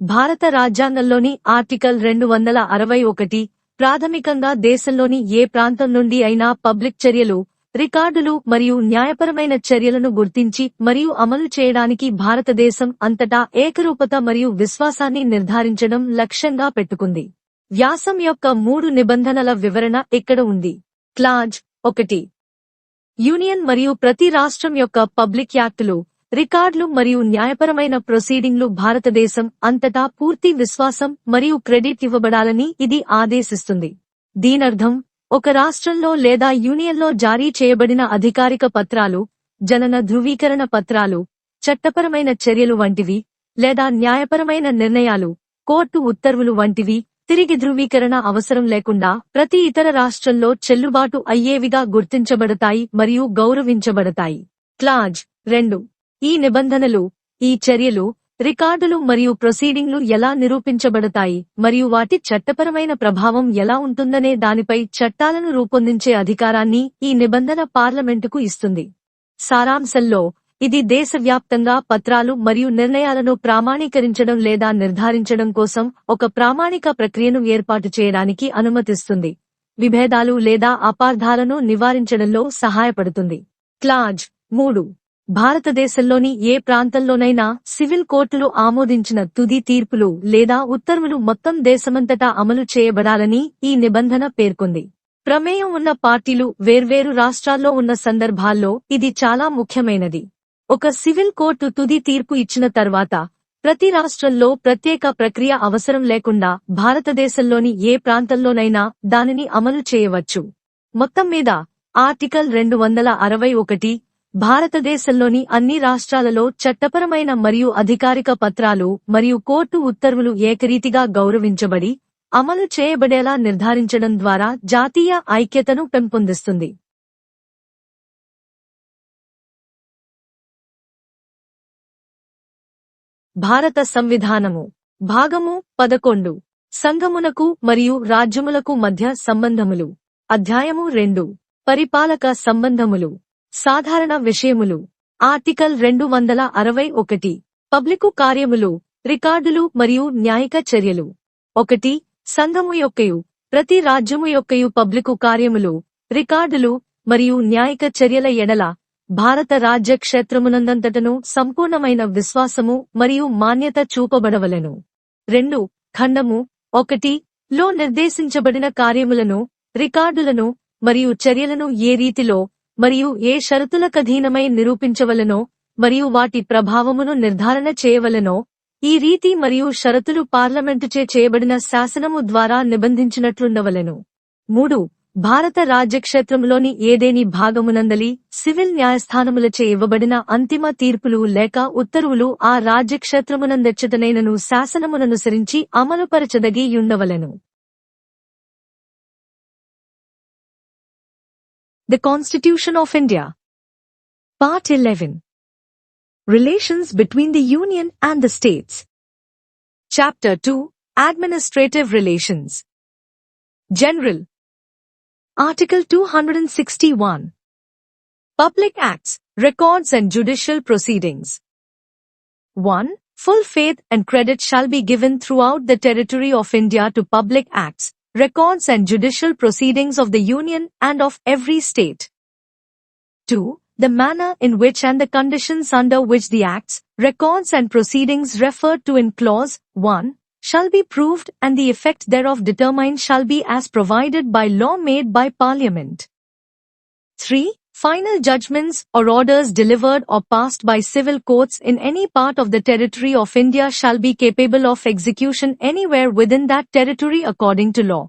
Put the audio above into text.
భారత రాజ్యాంగంలోని ఆర్టికల్ రెండు వందల అరవై ఒకటి ప్రాథమికంగా దేశంలోని ఏ ప్రాంతం నుండి అయినా పబ్లిక్ చర్యలు రికార్డులు మరియు న్యాయపరమైన చర్యలను గుర్తించి మరియు అమలు చేయడానికి భారతదేశం అంతటా ఏకరూపత మరియు విశ్వాసాన్ని నిర్ధారించడం లక్ష్యంగా పెట్టుకుంది. వ్యాసం యొక్క మూడు నిబంధనల వివరణ ఇక్కడ ఉంది. క్లాజ్ ఒకటి. యూనియన్ మరియు ప్రతి రాష్ట్రం యొక్క పబ్లిక్ యాక్టులు రికార్డులు మరియు న్యాయపరమైన ప్రొసీడింగ్లు భారతదేశం అంతటా పూర్తి విశ్వాసం మరియు క్రెడిట్ ఇవ్వబడాలని ఇది ఆదేశిస్తుంది. దీనర్థం ఒక రాష్ట్రంలో లేదా యూనియన్లో జారీ చేయబడిన అధికారిక పత్రాలు జనన ధృవీకరణ పత్రాలు చట్టపరమైన చర్యలు వంటివి లేదా న్యాయపరమైన నిర్ణయాలు కోర్టు ఉత్తర్వులు వంటివి తిరిగి ధృవీకరణ అవసరం లేకుండా ప్రతి ఇతర రాష్ట్రంలో చెల్లుబాటు అయ్యేవిగా గుర్తించబడతాయి మరియు గౌరవించబడతాయి. క్లాజ్ రెండు ఈ నిబంధనలు ఈ చర్యలు రికార్డులు మరియు ప్రొసీడింగ్లు ఎలా నిరూపించబడతాయి మరియు వాటి చట్టపరమైన ప్రభావం ఎలా ఉంటుందనే దానిపై చట్టాలను రూపొందించే అధికారాన్ని ఈ నిబంధన పార్లమెంటుకు ఇస్తుంది. సారాంశంలో ఇది దేశవ్యాప్తంగా పత్రాలు మరియు నిర్ణయాలను ప్రామాణీకరించడం లేదా నిర్ధారించడం కోసం ఒక ప్రామాణిక ప్రక్రియను ఏర్పాటు చేయడానికి అనుమతిస్తుంది. విభేదాలు లేదా అపార్థాలను నివారించడంలో సహాయపడుతుంది. క్లాజ్ మూడు. భారతదేశంలోని ఏ ప్రాంతంలోనైనా సివిల్ కోర్టులు ఆమోదించిన తుది తీర్పులు లేదా ఉత్తర్వులు మొత్తం దేశమంతటా అమలు చేయబడాలని ఈ నిబంధన పేర్కొంది. ప్రమేయం ఉన్న పార్టీలు వేర్వేరు రాష్ట్రాల్లో ఉన్న సందర్భాల్లో ఇది చాలా ముఖ్యమైనది. ఒక సివిల్ కోర్టు తుది తీర్పు ఇచ్చిన తర్వాత ప్రతి రాష్ట్రంలో ప్రత్యేక ప్రక్రియ అవసరం లేకుండా భారతదేశంలోని ఏ ప్రాంతంలోనైనా దానిని అమలు చేయవచ్చు. మొత్తం మీద ఆర్టికల్ రెండు వందల అరవై ఒకటి భారతదేశంలోని అన్ని రాష్ట్రాలలో చట్టపరమైన మరియు అధికారిక పత్రాలు మరియు కోర్టు ఉత్తర్వులు ఏకరీతిగా గౌరవించబడి అమలు చేయబడేలా నిర్ధారించడం ద్వారా జాతీయ ఐక్యతను పెంపొందిస్తుంది. భారత సంవిధానము భాగము పదకొండు. సంఘమునకు మరియు రాజ్యములకు మధ్య సంబంధములు. అధ్యాయము రెండు. పరిపాలక సంబంధములు. సాధారణ విషయములు. ఆర్టికల్ రెండు వందల అరవై ఒకటి. పబ్లికు కార్యములు రికార్డులు మరియు న్యాయిక చర్యలు. ఒకటి సంఘము యొక్కయు ప్రతి రాజ్యము యొక్కయు పబ్లికు కార్యములు రికార్డులు మరియు న్యాయిక చర్యల ఎడల భారత రాజ్య క్షేత్రమునందంతటను సంపూర్ణమైన విశ్వాసము మరియు మాన్యత చూపబడవలను. రెండు ఖండము. ఒకటి లో నిర్దేశించబడిన కార్యములను రికార్డులను మరియు చర్యలను ఏ రీతిలో మరియు ఏ షరతులకధీనమై నిరూపించవలనో మరియు వాటి ప్రభావమును నిర్ధారణ చేయవలెనో ఈ రీతి మరియు షరతులు పార్లమెంటుచే చేయబడిన శాసనము ద్వారా నిబంధించినట్లుండవలెను. మూడు భారత రాజ్యక్షేత్రంలోని ఏదేని భాగమునందలి సివిల్ న్యాయస్థానములచే ఇవ్వబడిన అంతిమ తీర్పులు లేక ఉత్తర్వులు ఆ రాజ్యక్షేత్రమునందెచ్చటనైనను శాసనముననుసరించి అమలుపరచదగి యుండవలెను The Constitution of India. Part 11 Relations between the Union and the States. Chapter 2 Administrative Relations. General. Article 261 Public Acts, Records and Judicial Proceedings. 1. Full faith and credit shall be given throughout the territory of India to public acts, records and judicial proceedings of the Union and of every state. 2. The manner in which and the conditions under which the acts, records and proceedings referred to in clause 1 shall be proved and the effect thereof determined shall be as provided by law made by Parliament. 3. Final judgments or orders delivered or passed by civil courts in any part of the territory of India shall be capable of execution anywhere within that territory according to law.